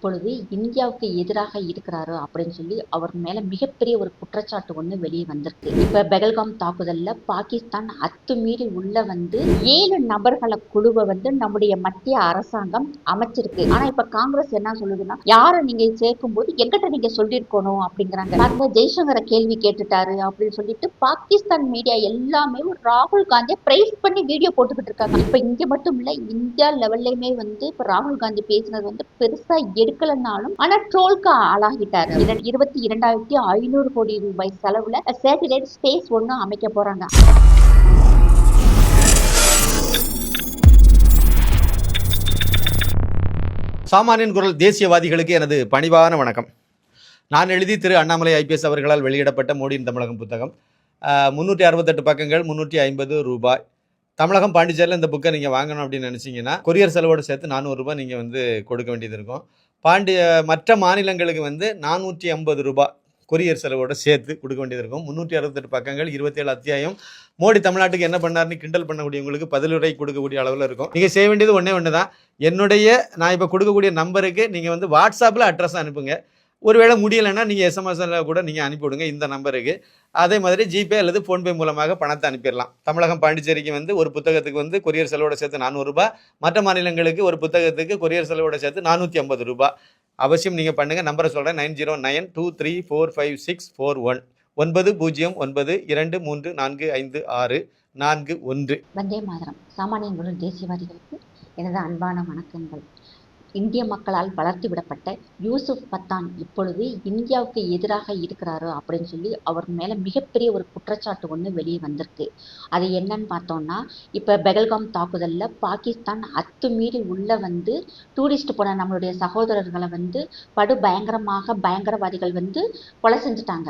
இப்பொழுது இந்தியாவுக்கு எதிராக இருக்கிறாரு அப்படின்னு சொல்லி அவர் மேல மிகப்பெரிய ஒரு குற்றச்சாட்டு ஒண்ணு வெளியே வந்திருக்கு. இப்ப பெகல்காம் தாக்குதல்ல பாகிஸ்தான் அத்துமீறி உள்ள வந்து ஏழு நபர்களை குழுவை வந்து நம்முடைய மத்திய அரசாங்கம் அமைச்சிருக்கு. ஆனா இப்ப காங்கிரஸ் என்ன சொல்லுதுன்னா யாரை நீங்க சேர்க்கும் போது எங்கிட்ட நீங்க சொல்லியிருக்கணும் அப்படிங்கிறாங்க. பாருங்க ஜெய்சங்கரை கேள்வி கேட்டுட்டாரு அப்படின்னு சொல்லிட்டு பாகிஸ்தான் மீடியா எல்லாமே ராகுல் காந்தியை பிரைஸ் பண்ணி வீடியோ போட்டுக்கிட்டு இருக்காங்க. இப்ப இங்க மட்டும் இல்ல இந்தியா லெவல்லையுமே வந்து இப்ப ராகுல் காந்தி பேசினது வந்து பெருசா எடுக்கலனாலும் ஆனா ட்ரோல்க்கு ஆளாகிட்டாரு. இருபத்தி இரண்டாயிரத்தி ஐநூறு கோடி ரூபாய் செலவுல சேட்டலைட் ஸ்பேஸ் ஒன்று அமைக்க போறாங்க. சாமானியன் குரல் தேசியவாதிகளுக்கு எனது பணிவான வணக்கம். நான் எழுதி திரு அண்ணாமலை ஐபிஎஸ் அவர்களால் வெளியிடப்பட்ட மோடியின் தமிழகம் புத்தகம். முந்நூற்றி அறுபத்தெட்டு பக்கங்கள் முந்நூற்றி ஐம்பது ரூபாய். தமிழகம் பாண்டிச்சேரியில் இந்த புக்கை நீங்கள் வாங்கணும் அப்படின்னு நினச்சிங்கன்னா கொரியர் செலவோடு சேர்த்து நானூறுரூபா நீங்கள் வந்து கொடுக்க வேண்டியது இருக்கும். பாண்டிய மற்ற மாநிலங்களுக்கு வந்து நானூற்றி ஐம்பது ரூபாய் கொரியர் செலவோடு சேர்த்து கொடுக்க வேண்டியது இருக்கும் முந்நூற்றி அறுபத்தெட்டு பக்கங்கள் இருபத்தேழு அத்தியாயம். மோடி தமிழ்நாட்டுக்கு என்ன பண்ணாருன்னு கிண்டல் பண்ணக்கூடியவங்களுக்கு பதிலுரை கொடுக்கக்கூடிய அளவில் இருக்கும். நீங்கள் செய்ய வேண்டியது ஒன்றே ஒன்று தான் என்னுடைய நான் இப்போ கொடுக்கக்கூடிய நம்பருக்கு நீங்கள் வந்து வாட்ஸ்அப்பில் அட்ரஸ் அனுப்புங்க. ஒருவேளை முடியலைன்னா நீங்கள் எஸ்எம்எஸ்ல கூட நீங்கள் அனுப்பிவிடுங்க இந்த நம்பருக்கு அதே மாதிரி ஜிபே அல்லது ஃபோன்பே மூலமாக பணத்தை அனுப்பிடலாம். தமிழகம் பாண்டிச்சேரிக்கு வந்து ஒரு புத்தகத்துக்கு வந்து கொரியர் செலவோட சேர்த்து நானூறுரூபா மற்ற மாநிலங்களுக்கு ஒரு புத்தகத்துக்கு கொரியர் செலவோட சேர்த்து நானூற்றி ஐம்பது ரூபாய் அவசியம் நீங்கள் பண்ணுங்கள் நம்பரை சொல்கிறேன் nine zero nine two three four five six four one. ஒன்பது பூஜ்ஜியம் ஒன்பது இரண்டு மூன்று நான்கு ஐந்து ஆறு நான்கு ஒன்று. வந்தே மாதிரம். சாமானியங்களும் தேசியவாதிகளுக்கு எனது அன்பான வணக்கங்கள். இந்திய மக்களால் வளர்த்து விடப்பட்ட யூசுப் பத்தான் இப்பொழுது இந்தியாவுக்கு எதிராக இருக்கிறாரு அப்படின்னு சொல்லி அவர் மேலே மிகப்பெரிய ஒரு குற்றச்சாட்டு ஒன்று வெளியே வந்திருக்கு. அது என்னன்னு பார்த்தோம்னா இப்போ பெகல்காம் தாக்குதலில் பாகிஸ்தான் அத்துமீறி உள்ளே வந்து டூரிஸ்ட் போன நம்மளுடைய சகோதரர்களை வந்து படு பயங்கரமாக பயங்கரவாதிகள் வந்து கொலை செஞ்சுட்டாங்க.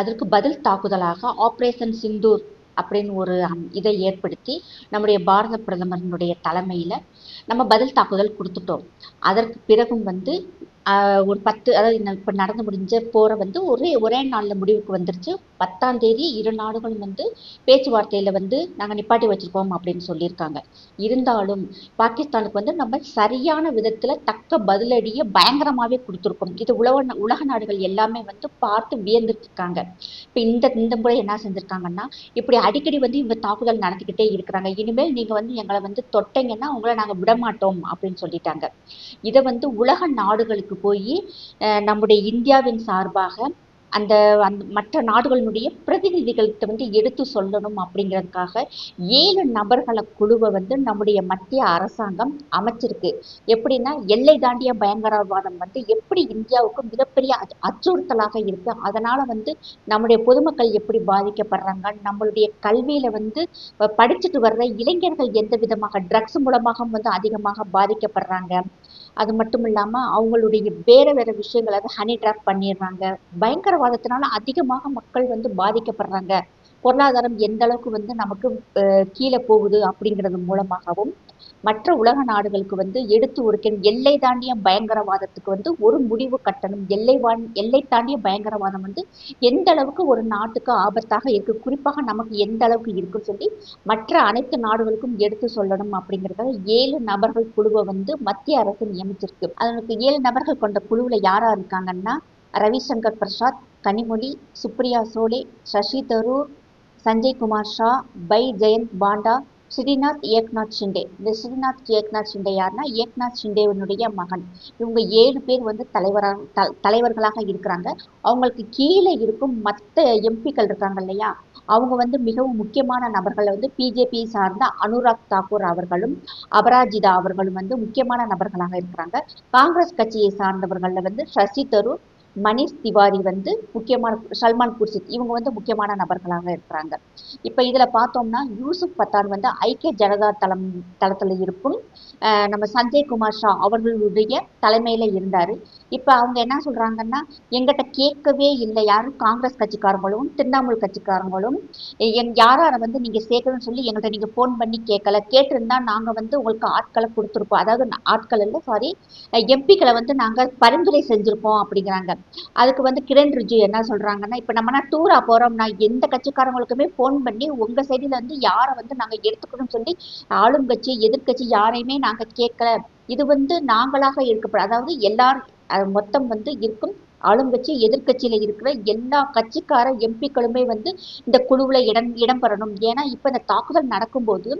அதற்கு பதில் தாக்குதலாக ஆப்ரேஷன் சிந்தூர் அப்படின்னு ஒரு இதை ஏற்படுத்தி நம்முடைய பாரத பிரதமரினுடைய தலைமையில நம்ம பதில் தாக்குதல் கொடுத்துட்டோம். அதற்கு பிறகும் வந்து ஒரு பத்து அதாவது இப்போ நடந்து முடிஞ்ச போரை வந்து ஒரே ஒரே நாளில் முடிவுக்கு வந்துருச்சு. பத்தாம் தேதி இரு நாடுகளும் வந்து பேச்சுவார்த்தையில் வந்து நாங்கள் நிப்பாட்டி வச்சுருக்கோம் அப்படின்னு சொல்லியிருக்காங்க. இருந்தாலும் பாகிஸ்தானுக்கு வந்து நம்ம சரியான விதத்தில் தக்க பதிலடியை பயங்கரமாகவே கொடுத்துருக்கோம். இது உலக உலக நாடுகள் எல்லாமே வந்து பார்த்து வியந்துட்டுருக்காங்க இப்போ இந்த இந்த முறை என்ன செஞ்சுருக்காங்கன்னா இப்படி அடிக்கடி வந்து இவங்க தாக்குதல் நடத்திக்கிட்டே இருக்கிறாங்க. இனிமேல் நீங்கள் வந்து எங்களை வந்து தொட்டீங்கன்னா உங்களை நாங்கள் விட மாட்டோம் அப்படின்னு சொல்லிட்டாங்க. இதை வந்து உலக நாடுகளுக்கு போய் நம்முடைய இந்தியாவின் சார்பாக அந்த அந்த மற்ற நாடுகளினுடைய பிரதிநிதிகள்கிட்ட வந்து எடுத்து சொல்லணும் அப்படிங்கிறதுக்காக ஏழு நபர்களை குழுவை வந்து நம்முடைய மத்திய அரசாங்கம் அமைச்சிருக்கு. எப்படின்னா எல்லை தாண்டிய பயங்கரவாதம் வந்து எப்படி இந்தியாவுக்கு மிகப்பெரிய அச்சுறுத்தலாக இருக்கு அதனால வந்து நம்முடைய பொதுமக்கள் எப்படி பாதிக்கப்படுறாங்க நம்மளுடைய கல்வியில வந்து படிச்சுட்டு வர்ற இளைஞர்கள் எந்த விதமாக ட்ரக்ஸ் மூலமாக வந்து அதிகமாக பாதிக்கப்படுறாங்க அது மட்டும் இல்லாம அவங்களுடைய வேற வேற விஷயங்களை அதை ஹனி ட்ராப் பண்ணிடுறாங்க. பயங்கரவாதத்தினால அதிகமாக மக்கள் வந்து பாதிக்கப்படுறாங்க. பொருளாதாரம் எந்த அளவுக்கு வந்து நமக்கு அஹ், கீழே போகுது அப்படிங்கிறது மூலமாகவும் மற்ற உலக நாடுகளுக்கு வந்து எடுத்து உரைக்கணும் எல்லை தாண்டிய பயங்கரவாதத்துக்கு வந்து ஒரு முடிவு கட்டணும். எல்லை வான் எல்லை தாண்டிய பயங்கரவாதம் வந்து எந்த அளவுக்கு ஒரு நாட்டுக்கு ஆபத்தாக இருக்கு குறிப்பாக நமக்கு எந்த அளவுக்கு இருக்குன்னு சொல்லி மற்ற அனைத்து நாடுகளுக்கும் எடுத்து சொல்லணும் அப்படிங்கிறதுக்காக ஏழு நபர்கள் குழுவை வந்து மத்திய அரசு நியமிச்சிருக்கு. அதற்கு ஏழு நபர்கள் கொண்ட குழுவில் யாரா இருக்காங்கன்னா ரவிசங்கர் பிரசாத் கனிமொழி சுப்ரியா சோலே சசி தரூர் சஞ்சய் குமார் ஷா பை ஜெயந்த் பாண்டா ஸ்ரீநாத் ஏக்நாத் ஷிண்டே. இந்த ஸ்ரீநாத் ஏக்நாத் ஷிண்டே யாருன்னா ஏக்நாத் ஷிண்டேவினுடைய மகன். இவங்க ஏழு பேர் வந்து தலைவராக த- தலைவர்களாக இருக்கிறாங்க. அவங்களுக்கு கீழே இருக்கும் மற்ற எம்பிக்கள் இருக்காங்க இல்லையா? அவங்க வந்து மிகவும் முக்கியமான நபர்கள் வந்து பிஜேபி சார்ந்த அனுராக் தாக்கூர் அவர்களும் அபராஜிதா அவர்களும் வந்து முக்கியமான நபர்களாக இருக்கிறாங்க. காங்கிரஸ் கட்சியை சார்ந்தவர்கள்ல வந்து சசி தரூர் மணிஷ் திவாரி வந்து முக்கியமான சல்மான் குர்ஷித். இவங்க வந்து முக்கியமான நபர்களாக இருக்கிறாங்க. இப்ப இதுல பார்த்தோம்னா யூசுப் பத்தான் வந்து ஐக்கிய ஜனதா தளம் தளத்துல இருக்கும். நம்ம சஞ்சய் குமார் ஷா அவர்களுடைய தலைமையில இருந்தாரு. இப்ப அவங்க என்ன சொல்றாங்கன்னா எங்கிட்ட கேட்கவே இல்லை. யாரும் காங்கிரஸ் கட்சிக்காரங்களும் திரிணாமுல் கட்சிக்காரங்களும். என் யார் யாரை வந்து நீங்க சேர்க்கணும்னு சொல்லி எங்கள்கிட்ட நீங்க ஃபோன் பண்ணி கேட்கல. கேட்டிருந்தா நாங்க வந்து உங்களுக்கு ஆட்களை கொடுத்துருப்போம். அதாவது ஆட்கள் இல்லை சாரி எம்பிக்களை வந்து நாங்க பரிந்துரை செஞ்சிருப்போம் அப்படிங்கிறாங்க. அதுக்கு வந்து கிரண் ரிஜு என்ன சொல்றாங்கன்னா இப்ப நம்ம டூராக போறோம்னா எந்த கட்சிக்காரங்களுக்குமே ஃபோன் பண்ணி உங்க சைடுல வந்து யாரை வந்து நாங்க எடுத்துக்கணும்னு சொல்லி ஆளும் கட்சி எதிர்க்கட்சி யாரையுமே நாங்க கேட்கல. இது வந்து நாங்களாக இருக்கப்படும் அதாவது எல்லாரும் மொத்தம் வந்து இருக்கும். ஆளுங்கட்சி எதிர்க்கட்சியில இருக்கிற எல்லா கட்சிக்கார எம்பிக்களுமே வந்து இந்த குழுவுல இடம் இடம்பெறணும் ஏன்னா இப்ப இந்த தாக்குதல் நடக்கும்போது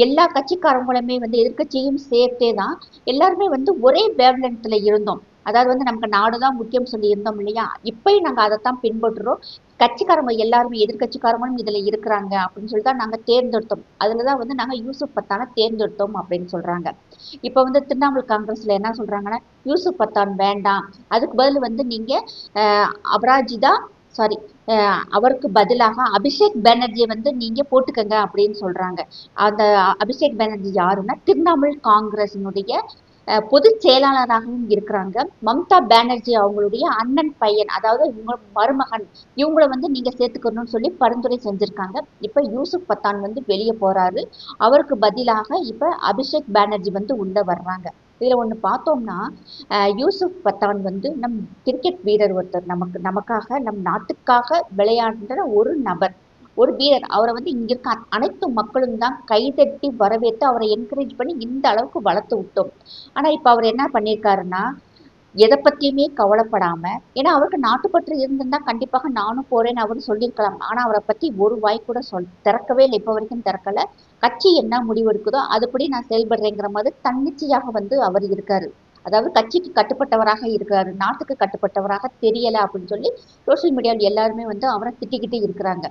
எல்லா கட்சிக்காரங்களுமே வந்து எதிர்க்கட்சியும் சேர்த்தே தான் எல்லாருமே வந்து ஒரே வேவ்லென்த்ல இருந்தோம். அதாவது வந்து நமக்கு நாடுதான் முக்கியம் சொல்லி இருந்தோம் இல்லையா? இப்பயும் நாங்க அதைத்தான் பின்பற்றுறோம். கட்சிக்காரங்க எல்லாருமே எதிர்கட்சிக்காரங்களும் இதுல இருக்கிறாங்க அப்படின்னு சொல்லி தான் நாங்க தேர்ந்தெடுத்தோம். அதுலதான் வந்து நாங்க யூசுப் பத்தான தேர்ந்தெடுத்தோம் அப்படின்னு சொல்றாங்க. இப்ப வந்து திரிணாமுல் காங்கிரஸ்ல என்ன சொல்றாங்கன்னா யூசுப் பத்தான் வேண்டாம். அதுக்கு பதில் வந்து நீங்க அஹ், அபராஜிதா சாரி அவருக்கு பதிலாக அபிஷேக் பானர்ஜியை வந்து நீங்க போட்டுக்கங்க அப்படின்னு சொல்றாங்க. அந்த அபிஷேக் பானர்ஜி யாருன்னா திரிணாமுல் காங்கிரசினுடைய பொதுச் செயலாளராகவும் இருக்கிறாங்க. மம்தா பானர்ஜி அவங்களுடைய அண்ணன் பையன் அதாவது இவங்க மருமகன் இவங்களை வந்து நீங்க சேர்த்துக்கணும்னு சொல்லி பரிந்துரை செஞ்சிருக்காங்க. இப்ப யூசுப் பத்தான் வந்து வெளியே போறாரு. அவருக்கு பதிலாக இப்ப அபிஷேக் பானர்ஜி வந்து உள்ள வர்றாங்க. இதில் ஒன்று பார்த்தோம்னா யூசுப் பத்தான் வந்து நம் கிரிக்கெட் வீரர் ஒருத்தர். நமக்கு நமக்காக நம் நாட்டுக்காக விளையாடுற ஒரு நபர். ஒரு வீரர். அவரை வந்து இங்க இருக்க அனைத்து மக்களும் தான் கைதட்டி வரவேற்று அவரை என்கரேஜ் பண்ணி இந்த அளவுக்கு வளர்த்து விட்டோம். ஆனா இப்ப அவர் என்ன பண்ணியிருக்காருன்னா எதை பத்தியுமே கவலைப்படாம ஏன்னா அவருக்கு நாட்டுப்பற்று இருந்திருந்தா கண்டிப்பாக நானும் போறேன்னு அவரு சொல்லியிருக்கலாம். ஆனா அவரை பத்தி ஒரு வாய் கூட சொல் திறக்கவே இல்லை. இப்ப வரைக்கும் திறக்கல. கட்சி என்ன முடிவெடுக்குதோ அதுபடி நான் செயல்படுறேங்கிற மாதிரி தன்னிச்சையாக வந்து அவர் இருக்காரு. அதாவது கட்சிக்கு கட்டுப்பட்டவராக இருக்கிறாரு நாட்டுக்கு கட்டுப்பட்டவராக தெரியல அப்படின்னு சொல்லி சோஷியல் மீடியாவில் எல்லாருமே வந்து அவரை திட்டிக்கிட்டு இருக்கிறாங்க.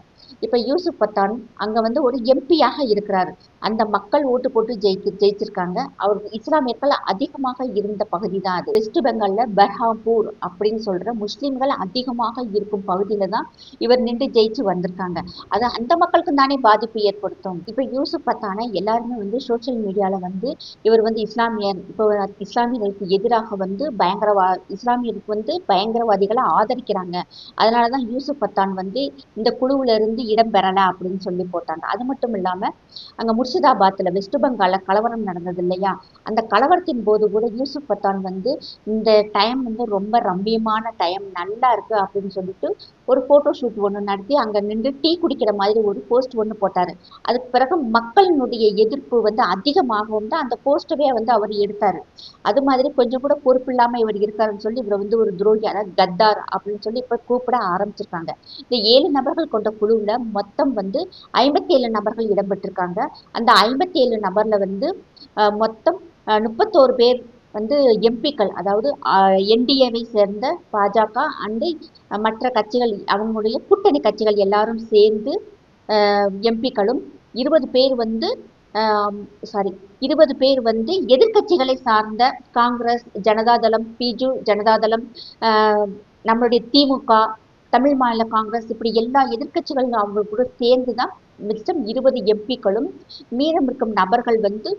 இப்ப யூசுப் பத்தான் அங்க வந்து ஒரு எம்பியாக இருக்கிறாரு. அந்த மக்கள் ஓட்டு போட்டு ஜெயிச்சு ஜெயிச்சிருக்காங்க. அவர் இஸ்லாமியர்கள் அதிகமாக இருந்த பகுதி தான் அது. வெஸ்ட் பெங்கால்ல பெர்ஹாம்பூர் அப்படின்னு சொல்ற முஸ்லிம்கள் அதிகமாக இருக்கும் பகுதியில தான் இவர் நின்று ஜெயிச்சு வந்திருக்காங்க. அது அந்த மக்களுக்கு தானே பாதிப்பு ஏற்படுத்தும். இப்ப யூசுப் பத்தானை எல்லாருமே வந்து சோஷியல் மீடியால வந்து இவர் வந்து இஸ்லாமியர் இப்போ இஸ்லாமியர்களுக்கு எதிராக வந்து பயங்கரவா இஸ்லாமியருக்கு வந்து பயங்கரவாதிகளை ஆதரிக்கிறாங்க. அதனாலதான் யூசுப் பத்தான் வந்து இந்த குழுவுல இருந்து இடம் பெறல அப்படின்னு சொல்லி போட்டாங்க. அது மட்டும் இல்லாம அங்க முர்ஷிதாபாத்தில் வெஸ்ட் பெங்காலில் கலவரம் நடந்தது இல்லையா? அந்த கலவரத்தின் போது கூட யூசுப் பத்தான் வந்து இந்த டைம் வந்து ரொம்ப ரம்மியமான டைம் நல்லா இருக்கு அப்படின்னு சொல்லிட்டு ஒரு ஃபோட்டோ ஷூட் ஒன்று நடத்தி அங்க நின்று டீ குடிக்கிற மாதிரி ஒரு போஸ்ட் ஒன்று போட்டார். அதுக்கு பிறகு மக்களினுடைய எதிர்ப்பு வந்து அதிகமாகவும் தான் அந்த போஸ்டவே வந்து அவர் எடுத்தாரு. அது மாதிரி கொஞ்சம் கூட பொறுப்பு இல்லாம இவர் இருக்காருன்னு சொல்லி இவரை வந்து ஒரு துரோகி அதாவது கத்தார் அப்படின்னு சொல்லி இப்ப கூப்பிட ஆரம்பிச்சிருக்காங்க. இந்த ஏழு நபர்கள் கொண்ட குழுவுல மொத்தம் வந்து ஐம்பத்தி ஏழு நபர்கள் இடம்பெற்றிருக்காங்க. அந்த ஐம்பத்தி ஏழு நபர்ல வந்து மொத்தம் முப்பத்தோரு பேர் வந்து எம்பிக்கள் அதாவது என்டிஏவை சேர்ந்த பாஜக அண்டு மற்ற கட்சிகள் அவங்களுடைய கூட்டணி கட்சிகள் எல்லாரும் சேர்ந்து எம்பிக்களும் இருபது பேர் வந்து சாரி இருபது பேர் வந்து எதிர்க்கட்சிகளை சார்ந்த காங்கிரஸ் ஜனதாதளம் பிஜு ஜனதாதளம் நம்மளுடைய திமுக தமிழ் மாநில காங்கிரஸ் இப்படி எல்லா எதிர்கட்சிகளும் அவங்க கூட சேர்ந்து தான் மிச்சம் இருபது எம்பிக்களும் மீதம் இருக்கும் நபர்கள் வந்து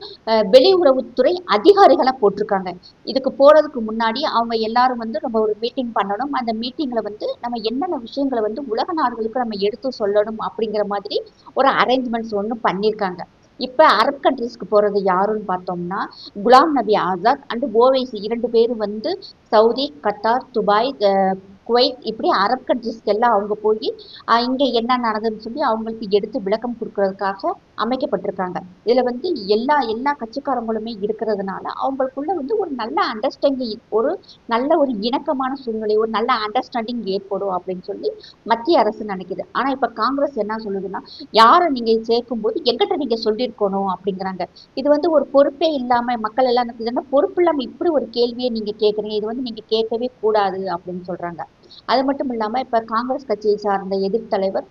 வெளியுறவுத்துறை அதிகாரிகளாக போட்டிருக்காங்க. இதுக்கு போறதுக்கு முன்னாடி அவங்க எல்லாரும் வந்து நம்ம ஒரு மீட்டிங் பண்ணணும். அந்த மீட்டிங்ல வந்து நம்ம என்னென்ன விஷயங்களை வந்து உலக நாடுகளுக்கு நம்ம எடுத்து சொல்லணும் அப்படிங்கிற மாதிரி ஒரு அரேஞ்ச்மெண்ட்ஸ் ஒன்று பண்ணியிருக்காங்க. இப்ப அரப் கண்ட்ரீஸ்க்கு போறது யாருன்னு பார்த்தோம்னா குலாம் நபி ஆசாத் அண்ட் ஓவைசி இரண்டு பேரும் வந்து Saudi Qatar Dubai ah, Kuwait இப்படி அரப் கண்ட்ரிஸ்க்கு எல்லாம் அவங்க போய் இங்கே என்ன நடந்ததுன்னு சொல்லி அவங்களுக்கு எடுத்து விளக்கம் கொடுக்கறதுக்காக அமைக்கப்பட்டிருக்காங்க. இதில் வந்து எல்லா எல்லா கட்சிக்காரங்களுமே இருக்கிறதுனால அவங்களுக்குள்ள வந்து ஒரு நல்ல அண்டர்ஸ்டாண்டிங் ஒரு நல்ல ஒரு இணக்கமான சூழ்நிலை ஒரு நல்ல அண்டர்ஸ்டாண்டிங் ஏற்படும் அப்படின்னு சொல்லி மத்திய அரசு நினைக்குது. ஆனால் இப்போ காங்கிரஸ் என்ன சொல்லுதுன்னா யாரை நீங்கள் சேர்க்கும்போது எங்கிட்ட நீங்கள் சொல்லியிருக்கணும் அப்படிங்கிறாங்க. இது வந்து ஒரு பொறுப்பே இல்லாமல் மக்கள் எல்லாம் என்ன பொறுப்பு இல்லாமல் இப்படி ஒரு கேள்வியை நீங்கள் கேட்குறீங்க? இது வந்து நீங்கள் கேட்கவே கூடாது அப்படின்னு சொல்கிறாங்க அது மட்டும் இல்லாம இப்ப காங்கிரஸ் கட்சியை சார்ந்த எதிர் தலைவர்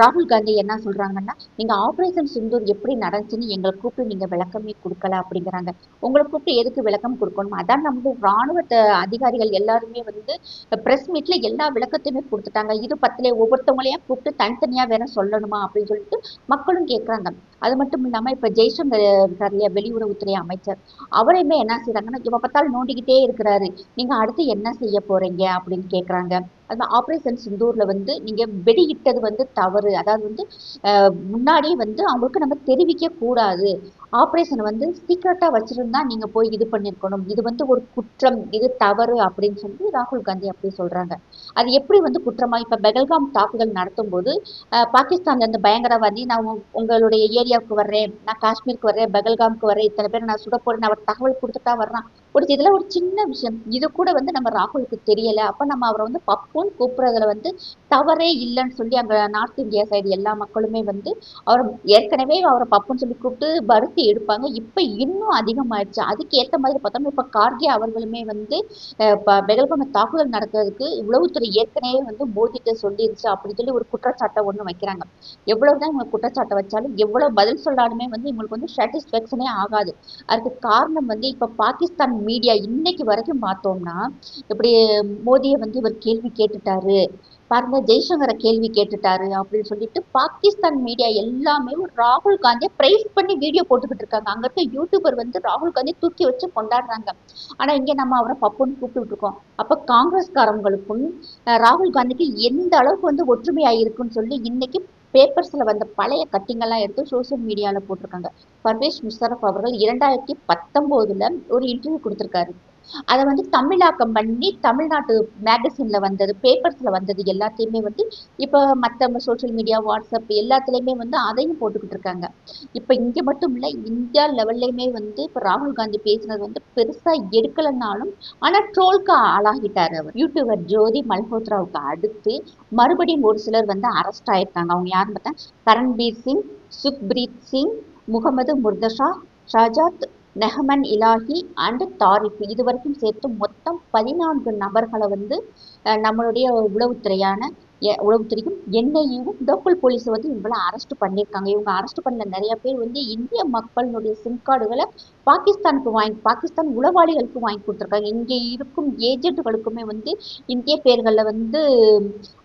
ராகுல் காந்தி என்ன சொல்றாங்கன்னா நீங்க ஆபரேஷன் சிந்தூர் எப்படி நடந்துச்சுன்னு எங்களை கூப்பிட்டு நீங்க விளக்கமே கொடுக்கல அப்படிங்கிறாங்க. உங்களை கூப்பிட்டு எதுக்கு விளக்கம் கொடுக்கணும் அதான் நம்ம ராணுவ அதிகாரிகள் எல்லாருமே வந்து பிரஸ் மீட்ல எல்லா விளக்கத்தையுமே கொடுத்துட்டாங்க. இது பத்திலே ஒவ்வொருத்தவங்களையும் கூப்பிட்டு தனித்தனியா வேற சொல்லணுமா அப்படின்னு சொல்லிட்டு மக்களும் கேட்கறாங்க அது மட்டும் இல்லாம இப்ப ஜெய்சங்கர் இருக்கார் இல்லையா வெளியுறவுத்துறை அமைச்சர். அவரையுமே என்ன செய்றாங்கன்னா எப்போ பார்த்தாலும் நோண்டிக்கிட்டே இருக்கிறாரு. நீங்க அடுத்து என்ன செய்ய போறீங்க அப்படின்னு கேட்குறாங்க அந்த ஆபரேஷன் சிந்தூர்ல வந்து நீங்க வெடியிட்டது வந்து தவறு. அதாவது வந்து முன்னாடியே வந்து அவங்களுக்கு நம்ம தெரிவிக்க கூடாது. வந்து சீக்ரெட்டாக வச்சுருந்தா நீங்க போய் இது பண்ணிருக்கணும். இது வந்து ஒரு குற்றம் இது தவறு அப்படின்னு சொல்லி ராகுல் காந்தி அப்படி சொல்றாங்க. அது எப்படி வந்து குற்றமா? இப்ப பெகல்காம் தாக்குதல் நடத்தும் போது அஹ், பாகிஸ்தான்ல இருந்து பயங்கரவாதி நான் உங்களுடைய ஏரியாவுக்கு வர்றேன். நான் காஷ்மீருக்கு வர்றேன். பெகல்காம்க்கு வர்றேன். இத்தனை பேர் நான் சுட போகிறேன் அவர் தகவல் கொடுத்துட்டா வர்றான். ஒரு இதுல ஒரு சின்ன விஷயம். இது கூட வந்து நம்ம ராகுலுக்கு தெரியல. அப்ப நம்ம அவரை வந்து பப்புன்னு கூப்பிடுறதுல வந்து தவறே இல்லைன்னு சொல்லி அங்க நார்த் இந்தியா சைடு எல்லா மக்களுமே வந்து அவர் ஏற்கனவே அவரை பப்புன்னு சொல்லி கூப்பிட்டு பருத்தி எடுப்பாங்க. இப்ப இன்னும் அதிகமாயிடுச்சு. அதுக்கு ஏத்த மாதிரி பார்த்தோம்னா இப்ப கார்கே அவர்களுமே வந்து அஹ் பெகல்காம தாக்குதல் நடக்கிறதுக்கு உளவுத்துறை ஏற்கனவே வந்து மோதிட்டு சொல்லிருச்சு அப்படின்னு சொல்லி ஒரு குற்றச்சாட்டை ஒண்ணு வைக்கிறாங்க. எவ்வளவுதான் இவங்க குற்றச்சாட்டை வச்சாலும் எவ்வளவு பதில் சொல்லாலுமே வந்து இவங்களுக்கு வந்து சாட்டிஸ்ஃபேக்ஷனே ஆகாது. அதுக்கு காரணம் வந்து இப்ப பாகிஸ்தான் மீடியா இன்னைக்கு வரைக்கும் பார்த்தோம்னா இப்படி மோடியை வந்து இவர் கேள்வி கேட்டுட்டாரு. பாருங்க ஜெய்சங்கரை கேள்வி கேட்டுட்டாரு அப்படின்னு சொல்லிட்டு பாகிஸ்தான் மீடியா எல்லாமே ராகுல் காந்தியை பிரைஸ் பண்ணி வீடியோ போட்டுக்கிட்டு இருக்காங்க. அங்க இருக்க யூடியூபர் வந்து ராகுல் காந்தியை தூக்கி வச்சு கொண்டாடுறாங்க. ஆனா இங்க நம்ம அவரை பப்புன்னு கூப்பிட்டு இருக்கோம். அப்ப காங்கிரஸ்காரங்களுக்கும் ராகுல் காந்திக்கு எந்த அளவுக்கு வந்து ஒற்றுமையா இருக்குன்னு சொல்லி இன்னைக்கு பேப்பர்ஸ்ல வந்த பழைய கட்டிங்கெல்லாம் எடுத்து சோசியல் மீடியால போட்டிருக்காங்க. பர்வேஷ் முஷரப் அவர்கள் இரண்டாயிரத்தி பத்தொன்பதுல ஒரு இன்டர்வியூ கொடுத்திருக்காரு. அதை வந்து தமிழாக்கம் பண்ணி தமிழ்நாட்டு மேகசின்ல வந்தது பேப்பர்ஸ்ல வந்தது எல்லாத்தையுமே வந்து இப்போ மற்ற சோஷியல் மீடியா வாட்ஸ்அப் எல்லாத்துலயுமே வந்து அதையும் போட்டுக்கிட்டு இருக்காங்க. இப்போ இங்க மட்டும் இல்ல இந்தியா லெவல்லையுமே வந்து இப்போ ராகுல் காந்தி பேசினது வந்து பெருசா எடுக்கலைன்னாலும் ஆனா ட்ரோல்க்கு ஆளாகிட்டாரு அவர். யூடியூபர் ஜோதி மல்ஹோத்ராவுக்கு அடுத்து மறுபடியும் ஒரு சிலர் வந்து அரெஸ்ட் ஆயிருக்காங்க. அவங்க யாருன்னு பார்த்தா கரண்பீர் சிங் சுக்பிரீத் சிங் முகமது முர்தஷா ஷாஜாத் நெஹமன் இலாஹி அண்ட் தாரிஃப். இது வரைக்கும் சேர்த்து மொத்தம் பதினான்கு நபர்களை வந்து அஹ், நம்மளுடைய உளவுத்துறையான உளவுத்துறையும் என்ஐயும் லோக்கல் போலீஸ் வந்து இவங்களை அரெஸ்ட் பண்ணியிருக்காங்க. இவங்க அரெஸ்ட் பண்ண நிறைய பேர் வந்து இந்திய மக்களுடைய சிம் கார்டுகளை பாகிஸ்தானுக்கு வாங்கி பாகிஸ்தான் உளவாளிகளுக்கு வாங்கி கொடுத்துருக்காங்க. இங்கே இருக்கும் ஏஜென்ட்டுகளுக்குமே வந்து இந்திய பேர்களில் வந்து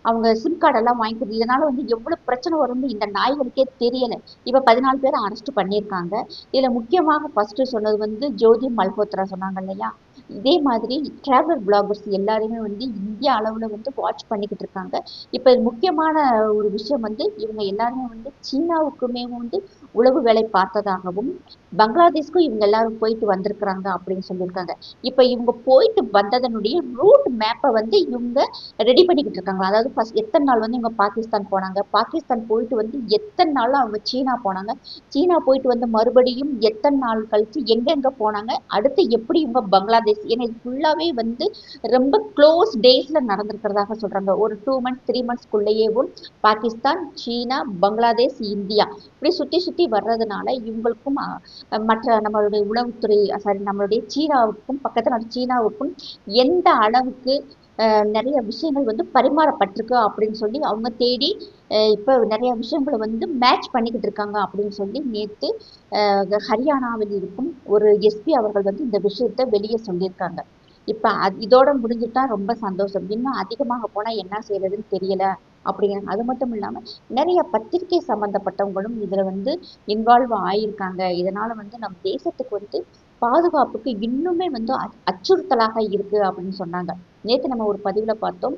அவங்க சிம் கார்டெல்லாம் வாங்கி கொடுத்து இதனால் வந்து எவ்வளோ பிரச்சனை வரும்னு இந்த நாய்களுக்கே தெரியலை. இப்போ பதினாலு பேரை அரெஸ்ட் பண்ணியிருக்காங்க. இதில் முக்கியமாக ஃபஸ்ட்டு சொன்னது வந்து ஜோதி மல்ஹோத்ரா சொன்னாங்க இல்லையா? இதே மாதிரி டிராவல் பிளாகர்ஸ் எல்லாருமே வந்து இந்திய அளவுல வந்து வாட்ச் பண்ணிக்கிட்டு இருக்காங்க. இப்ப முக்கியமான ஒரு விஷயம் வந்து இவங்க எல்லாருமே வந்து சீனாவுக்குமே வந்து உளவு வேலை பார்த்ததாகவும் பங்களாதேஷ்க்கும் இவங்க எல்லாரும் போயிட்டு வந்திருக்கிறாங்க அப்படின்னு சொல்லியிருக்காங்க. இப்ப இவங்க போயிட்டு வந்ததனுடைய ரூட் மேப்பை வந்து இவங்க ரெடி பண்ணிக்கிட்டு இருக்காங்க. அதாவது ஃபஸ்ட் எத்தனை நாள் வந்து இவங்க பாகிஸ்தான் போனாங்க? பாகிஸ்தான் போயிட்டு வந்து எத்தனை நாள் அவங்க சீனா போனாங்க? சீனா போயிட்டு வந்து மறுபடியும் எத்தனை நாள் கழிச்சு எங்கெங்க போனாங்க? அடுத்து எப்படி இவங்க பங்களாதேஷ் ஏன்னா இது ஃபுல்லாவே வந்து ரொம்ப க்ளோஸ் டேஸ்ல நடந்திருக்கிறதாக சொல்றாங்க. ஒரு டூ மந்த்ஸ் த்ரீ மந்த்ஸ்க்குள்ளேயேவும் பாகிஸ்தான் சீனா பங்களாதேஷ் இந்தியா இப்படி சுத்தி சுத்தி வர்றதுனால இவங்களுக்கும் மற்ற நம்மளுடைய உளவுத்துறை சாரி நம்மளுடைய சீனாவுக்கும் பக்கத்துல சீனாவுக்கும் எந்த அளவுக்கு நிறைய விஷயங்கள் வந்து பரிமாறப்பட்டிருக்கு அப்படின்னு சொல்லி அவங்க தேடி இப்போ நிறைய விஷயங்களை வந்து மேட்ச் பண்ணிக்கிட்டு இருக்காங்க அப்படின்னு சொல்லி நேற்று ஹரியானாவில் இருக்கும் ஒரு எஸ்பி அவர்கள் வந்து இந்த விஷயத்தை வெளியே சொல்லியிருக்காங்க. இப்போ அது இதோட முடிஞ்சுட்டா ரொம்ப சந்தோஷம். இன்னும் அதிகமாக போனால் என்ன செய்யறதுன்னு தெரியல அப்படிங்கிறாங்க அது மட்டும் இல்லாமல் நிறைய பத்திரிகை சம்மந்தப்பட்டவங்களும் இதுல வந்து இன்வால்வ் ஆகியிருக்காங்க இதனால வந்து நம் தேசத்துக்கு வந்து பாதுகாப்புக்கு இன்னுமே வந்து அச்சுறுத்தலாக இருக்கு அப்படின்னு சொன்னாங்க. நேற்று நம்ம ஒரு பதிவில் பார்த்தோம்.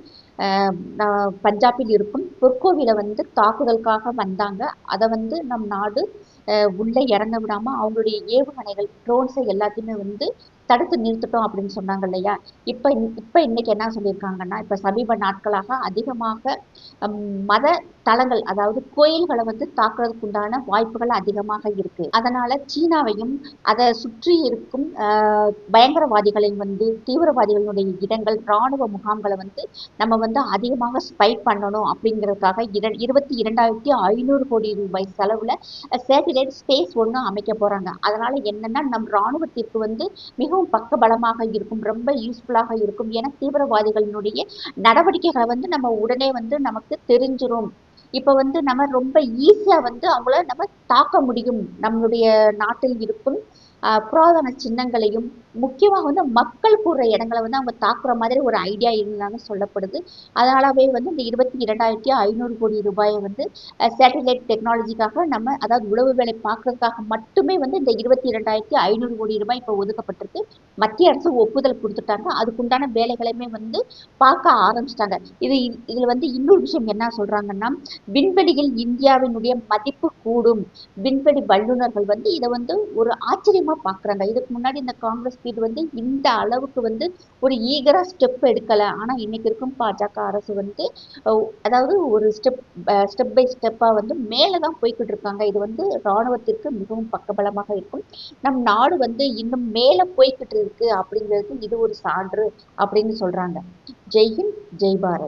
நான் பஞ்சாபில் இருக்கும் பொற்கோவிலை வந்து தாக்குதலுக்காக வந்தாங்க. அதை வந்து நம் நாடு உள்ளே இறங்க விடாம அவங்களுடைய ஏவுகணைகள் ட்ரோன்ஸை எல்லாத்தையுமே வந்து தடுத்து நிறுத்திட்டோம் அப்படின்னு சொன்னாங்க இல்லையா? இப்போ இப்போ இப்ப இன்னைக்கு என்ன சொல்லியிருக்காங்கன்னா இப்போ சமீப நாட்களாக அதிகமாக மத தலங்கள் அதாவது கோயில்களை வந்து தாக்குறதுக்கு உண்டான வாய்ப்புகள் அதிகமாக இருக்கு. அதனால சீனாவையும் அதை சுற்றி இருக்கும் ஆஹ், பயங்கரவாதிகளையும் வந்து தீவிரவாதிகளுடைய இடங்கள் ராணுவ முகாம்களை வந்து நம்ம வந்து அதிகமாக ஸ்பை பண்ணணும் அப்படிங்கிறதுக்காக இர- இருபத்தி இரண்டாயிரத்தி ஐநூறு கோடி ரூபாய் செலவுல சேட்டிலைட் ஸ்பேஸ் ஒன்று அமைக்க போறாங்க. அதனால என்னன்னா நம் ராணுவத்திற்கு வந்து மிகவும் பக்கபலமாக இருக்கும் ரொம்ப யூஸ்ஃபுல்லாக இருக்கும். ஏன்னா தீவிரவாதிகளினுடைய நடவடிக்கைகளை வந்து நம்ம உடனே வந்து நமக்கு தெரிஞ்சிரும். இப்போ வந்து நம்ம ரொம்ப ஈஸியாக வந்து அவங்கள நம்ம தாக்க முடியும். நம்மளுடைய நாட்டில் இருக்கும் புராதன சின்னங்களையும் முக்கியமா வந்து மக்கள் கூடுற இடங்களை வந்து அவங்க தாக்குற மாதிரி ஒரு ஐடியா இருந்தாங்க சொல்லப்படுது. அதனாலவே வந்து இந்த இருபத்தி இரண்டாயிரத்தி ஐநூறு கோடி ரூபாயை வந்து சேட்டலைட் டெக்னாலஜிக்காக நம்ம அதாவது உளவு வேலை பார்க்கறதுக்காக மட்டுமே வந்து இந்த இருபத்தி இரண்டாயிரத்தி ஐநூறு கோடி ரூபாய் இப்போ ஒதுக்கப்பட்டிருக்கு. மத்திய அரசு ஒப்புதல் கொடுத்துட்டாங்க. அதுக்குண்டான வேலைகளையுமே வந்து பார்க்க ஆரம்பிச்சிட்டாங்க. இது இதுல வந்து இன்னொரு விஷயம் என்ன சொல்றாங்கன்னா விண்வெளியில் இந்தியாவினுடைய மதிப்பு கூடும். விண்வெளி வல்லுநர்கள் வந்து இதை வந்து ஒரு ஆச்சரியமா பார்க்குறாங்க. இதுக்கு முன்னாடி இந்த காங்கிரஸ் இது வந்து இந்த அளவுக்கு வந்து ஒரு ஈகராக ஸ்டெப் எடுக்கலை. ஆனால் இன்னைக்கு இருக்கும் பாஜக அரசு வந்து அதாவது ஒரு ஸ்டெப் ஸ்டெப் பை ஸ்டெப்பாக வந்து மேலே தான் போய்கிட்டு இருக்காங்க. இது வந்து இராணுவத்திற்கு மிகவும் பக்கபலமாக இருக்கும். நம் நாடு வந்து இன்னும் மேலே போய்கிட்டு இருக்கு அப்படிங்கிறதுக்கு இது ஒரு சான்று அப்படின்னு சொல்றாங்க. ஜெய்ஹிந்த் ஜெய் பாரத்.